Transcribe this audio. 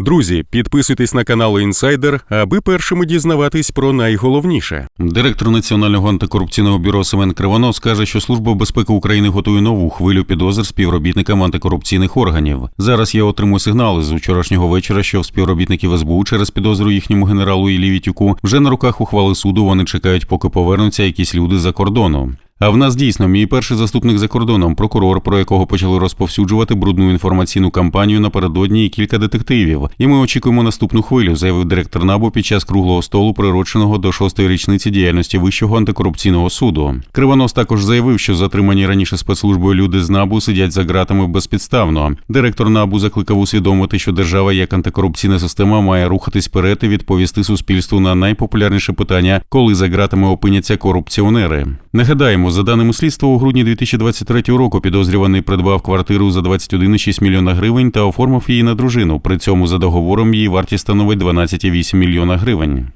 Друзі, підписуйтесь на канал Інсайдер, аби першими дізнаватись про найголовніше. Директор Національного антикорупційного бюро Семен Кривонос каже, що Служба безпеки України готує нову хвилю підозр співробітникам антикорупційних органів. Зараз я отримую сигнали з вчорашнього вечора, що в співробітників СБУ через підозру їхньому генералу Іллі Вітюку вже на руках ухвали суду. Вони чекають, поки повернуться якісь люди за кордону. А в нас дійсно мій перший заступник за кордоном, прокурор, про якого почали розповсюджувати брудну інформаційну кампанію напередодні і кілька детективів. І ми очікуємо наступну хвилю, заявив директор НАБУ під час круглого столу, прироченого до шостої річниці діяльності Вищого антикорупційного суду. Кривонос також заявив, що затримані раніше спецслужбою люди з НАБУ сидять за ґратами безпідставно. Директор НАБУ закликав усвідомити, що держава як антикорупційна система має рухатись вперед і відповісти суспільству на найпопулярніше питання, коли за ґратами опиняться корупціонери. Нагадаємо, за даними слідства, у грудні 2023 року підозрюваний придбав квартиру за 21,6 мільйона гривень та оформив її на дружину. При цьому за договором її вартість становить 12,8 мільйона гривень.